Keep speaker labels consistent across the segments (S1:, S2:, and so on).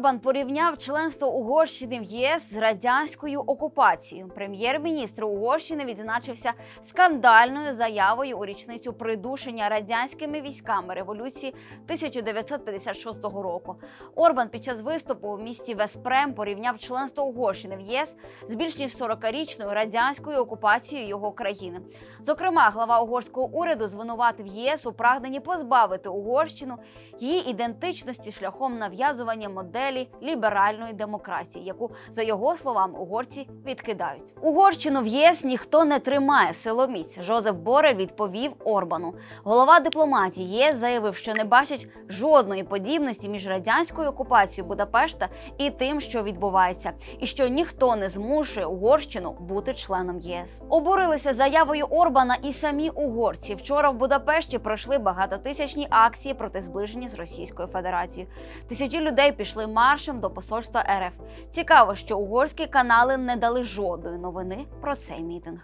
S1: Орбан порівняв членство Угорщини в єС з радянською окупацією. Прем'єр-міністр Угорщини відзначився скандальною заявою у річницю придушення радянськими військами революції 1956 року. Орбан під час виступу в місті Веспрем порівняв членство Угорщини в єС з більш ніж 40-річною радянською окупацією його країни. Зокрема, глава угорського уряду звинуватив ЄС у прагненні позбавити Угорщину її ідентичності шляхом нав'язування моделі ліберальної демократії, яку за його словами угорці відкидають. Угорщину в ЄС ніхто не тримає силоміць. Жозеф Борель відповів Орбану. Голова дипломатії ЄС заявив, що не бачить жодної подібності між радянською окупацією Будапешта і тим, що відбувається, і що ніхто не змушує Угорщину бути членом ЄС. Обурилися заявою Орбана і самі угорці. Вчора в Будапешті пройшли багатотисячні акції проти зближення з Російською Федерацією. Тисячі людей пішли маршем до посольства РФ. Цікаво, що угорські канали не дали жодної новини про цей мітинг.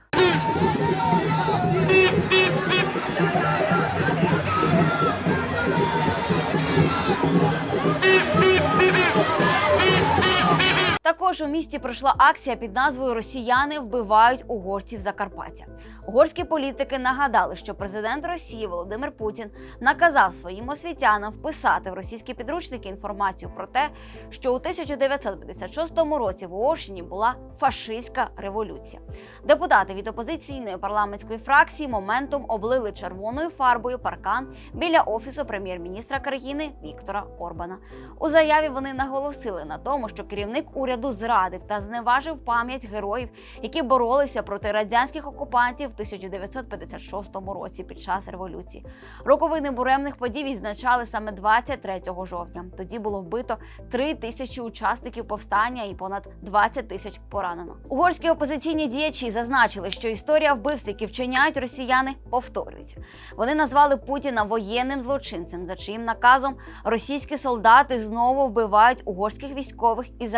S1: Також у місті пройшла акція під назвою Росіяни вбивають угорців Закарпаття. Угорські політики нагадали, що президент Росії Володимир Путін наказав своїм освітянам вписати в російські підручники інформацію про те, що у 1956 році в Угорщині була фашистська революція. Депутати від опозиційної парламентської фракції моментом облили червоною фарбою паркан біля офісу прем'єр-міністра країни Віктора Орбана. У заяві вони наголосили на тому, що керівник уряду зрадив та зневажив пам'ять героїв, які боролися проти радянських окупантів в 1956 році під час революції. Роковини буремних подій відзначали саме 23 жовтня. Тоді було вбито 3 тисячі учасників повстання і понад 20 тисяч поранено. Угорські опозиційні діячі зазначили, що історія вбивств, які вчиняють росіяни, повторюється. Вони назвали Путіна воєнним злочинцем, за чиїм наказом російські солдати знову вбивають угорських військових із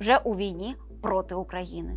S1: Вже у війні проти України.